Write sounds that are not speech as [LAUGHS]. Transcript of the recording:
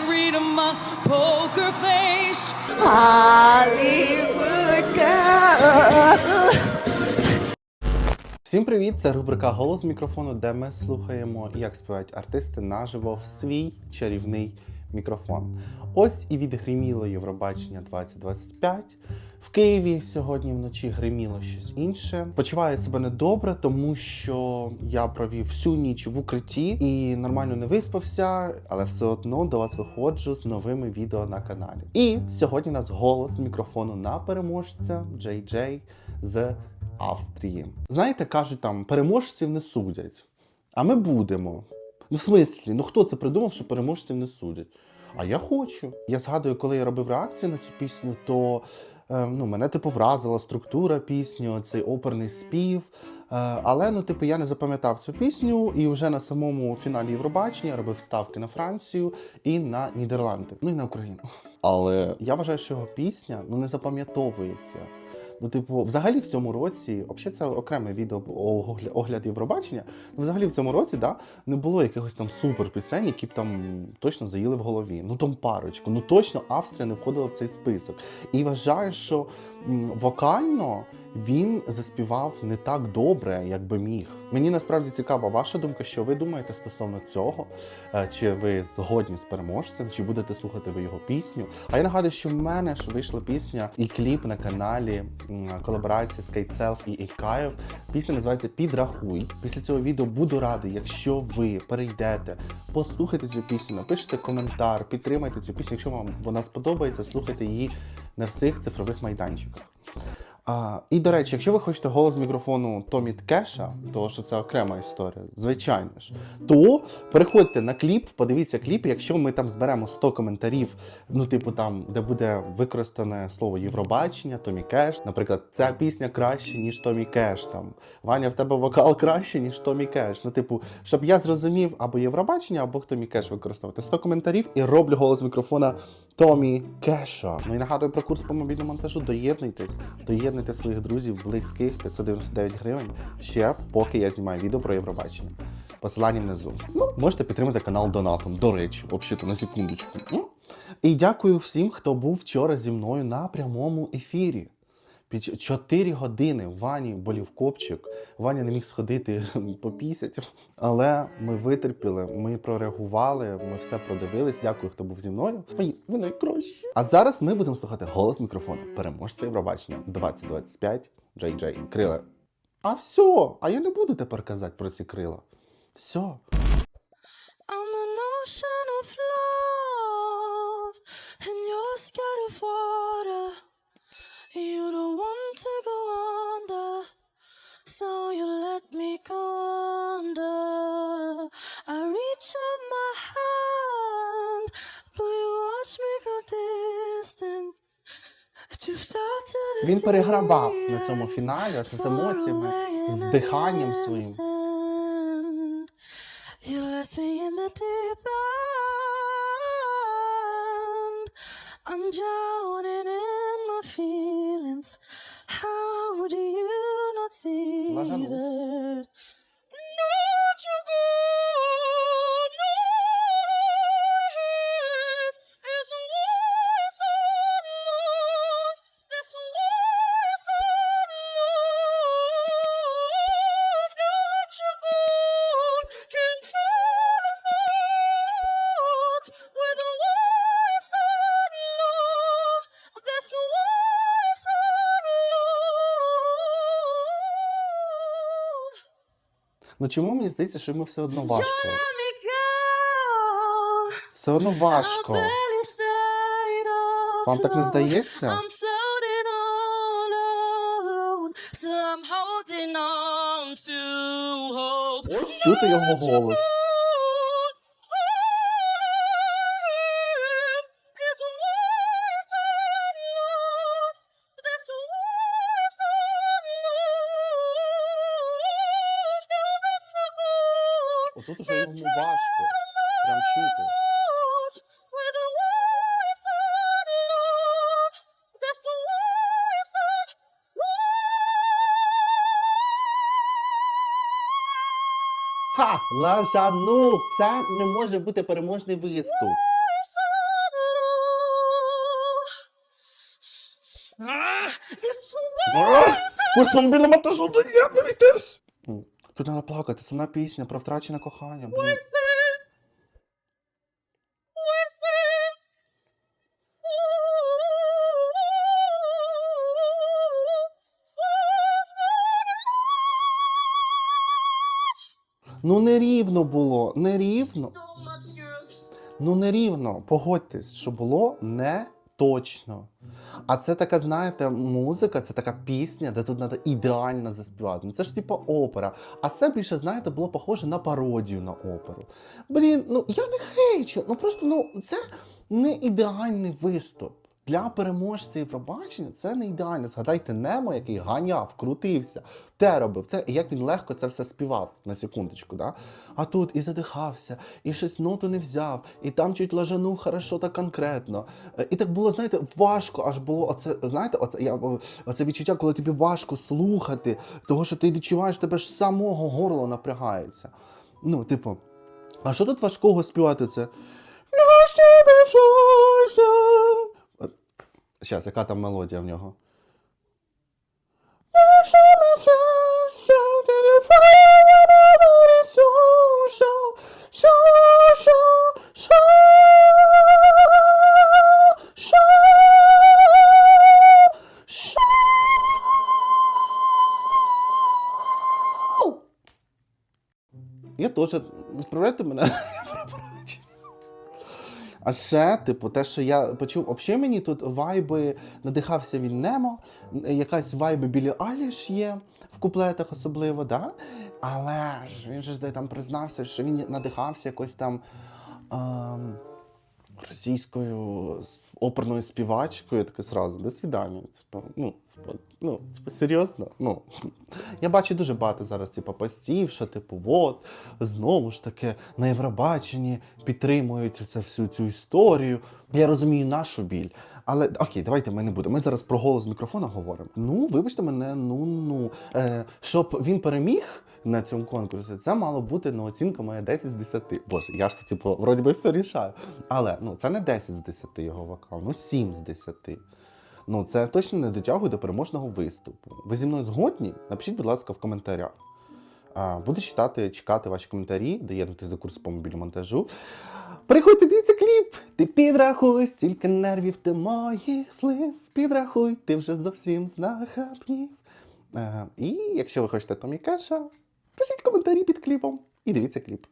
can't read a my poker face. Hollywood girl. Всім привіт! Це рубрика Голос мікрофону, де ми слухаємо, як співають артисти наживо в свій чарівний мікрофон. Ось і відгриміло Євробачення 2025. В Києві сьогодні вночі гриміло щось інше. Почуваю себе недобре, тому що я провів всю ніч в укритті і нормально не виспався, але все одно до вас виходжу з новими відео на каналі. І сьогодні у нас голос мікрофону на переможця Джей Джей з Австрії. Знаєте, кажуть там, переможців не судять. А ми будемо. Ну, в смислі, ну хто це придумав, що переможців не судять? А я хочу. Я згадую, коли я робив реакцію на цю пісню, то е, ну, мене типу вразила структура пісні, цей оперний спів. Е, але ну, типу, я не запам'ятав цю пісню, і вже на самому фіналі Євробачення робив ставки на Францію і на Нідерланди, ну і на Україну. Але я вважаю, що його пісня ну не запам'ятовується. Ну, типу, взагалі в цьому році, взагалі це окреме відео огля- огляд Євробачення. Ну, взагалі в цьому році да, не було якихось там супер пісень, які б там точно заїли в голові. Ну там парочку. Ну точно Австрія не входила в цей список. І вважаю, що вокально він заспівав не так добре, як би міг. Мені насправді цікава ваша думка, що ви думаєте стосовно цього. Е, Чи ви згодні з переможцем, чи будете слухати ви його пісню? А я нагадую, що в мене ж вийшла пісня і кліп на каналі колаборації з Кейтселф і Ількаєв. Пісня називається Підрахуй. Після цього відео буду радий, якщо ви перейдете, послухайте цю пісню, напишете коментар, підтримайте цю пісню. Якщо вам вона сподобається, слухайте її на всіх цифрових майданчиках. А, і до речі, якщо ви хочете голос мікрофону Томі Кеша, то що це окрема історія, звичайно ж, то переходьте на кліп, подивіться кліп. Якщо ми там зберемо 100 коментарів, ну, типу, там, де буде використане слово Євробачення, Томі Кеш, наприклад, ця пісня краще, ніж Томі Кеш. Там Ваня, в тебе вокал краще, ніж Томі Кеш. Ну, типу, щоб я зрозумів або Євробачення, або Томі Кеш використовувати 100 коментарів і роблю голос мікрофона Томі Кеша. Ну і нагадую про курс по мобільному монтажу. Доєднуйтесь, доєднуйте своїх друзів, близьких 599 гривень. Ще поки я знімаю відео про Євробачення. Посилання внизу. Ну, можете підтримати канал донатом. До речі, взагалі, на секундочку. І дякую всім, хто був вчора зі мною на прямому ефірі. Під 4 години Вані болів копчик. Ваня не міг сходити [LAUGHS] попісять. Але ми витерпіли, ми прореагували, ми все продивились. Дякую, хто був зі мною. Ви, ви найкращі. А зараз ми будемо слухати голос мікрофону. Переможця Євробачення 2025 Джей Джей Крила. А все, а я не буду тепер казати про ці крила. Все. I'm an ocean of love, and you're scared of water. You don't want to go under, so you let me go under. I reach out my hand, but you watch me grow distant. Він перегравав на цьому фіналі це з емоціями, з диханням своїм. You left me in the deep end. I'm drowning in feelings. How do you not see Laja Ну чому мені здається, що йому все одно важко? Все одно важко. Вам так не здається? Ось чути його голос. А уже йому важко. Прям чути. Ха! Лажану! Це не може бути переможний виступ. Господи, біля матажу, я перейтись! Тут треба плакати, сумна пісня про втрачене кохання. Блін. Ну нерівно було, нерівно. So much youth. Ну нерівно. Погодьтесь, що було не точно. А це така, знаєте, музика, це така пісня, де тут треба ідеально заспівати. Ну це ж типу опера. А це більше, знаєте, було похоже на пародію на оперу. Блін, ну я не хейчу, ну просто ну це не ідеальний виступ. Для переможця Євробачення це не ідеально. Згадайте Немо, який ганяв, крутився, те робив. Це як він легко це все співав на секундочку. Да? А тут і задихався, і щось ноту не взяв, і там чуть лажанув хорошо та конкретно. Е, І так було, знаєте, важко аж було оце, знаєте, оце, я, оце відчуття, коли тобі важко слухати, того, що ти відчуваєш, тебе ж самого горло напрягається. Ну, типу, а що тут важкого співати? Це. Зараз, яка там мелодія в нього? Я теж відправляйте мене. [LAUGHS] А ще, типу, те, що я почув, взагалі мені тут вайби надихався він Немо, якась вайби Білі Аліш є в куплетах особливо, да? Але ж він же ж де там признався, що він надихався якось там ем, російською оперною співачкою. Я таке зразу, до свидання. Типу, ну, типу, ну, типу, серйозно. Ну, я бачу дуже багато зараз, типу, постів, що, типу, от, знову ж таки, на Євробаченні підтримують це всю цю історію. Я розумію нашу біль. Але окей, давайте ми не будемо. Ми зараз про голос мікрофона говоримо. Ну, вибачте мене, ну ну. Е, щоб він переміг на цьому конкурсі, це мало бути ну, оцінка моя 10 з 10. Боже, я ж то, типу, вроді би все рішаю. Але ну, це не 10 з 10 його вокал, ну 7 з 10. Ну, це точно не дотягує до переможного виступу. Ви зі мною згодні? Напишіть, будь ласка, в коментарях. Буду читати, чекати ваші коментарі, доєднуйтесь до курсу по мобільмонтажу. монтажу. Приходьте, дивіться кліп! Ти підрахуй, стільки нервів ти моїх слив. Підрахуй, ти вже зовсім знахабнів. Е, і якщо ви хочете Томі Кеша, пишіть коментарі під кліпом і дивіться кліп.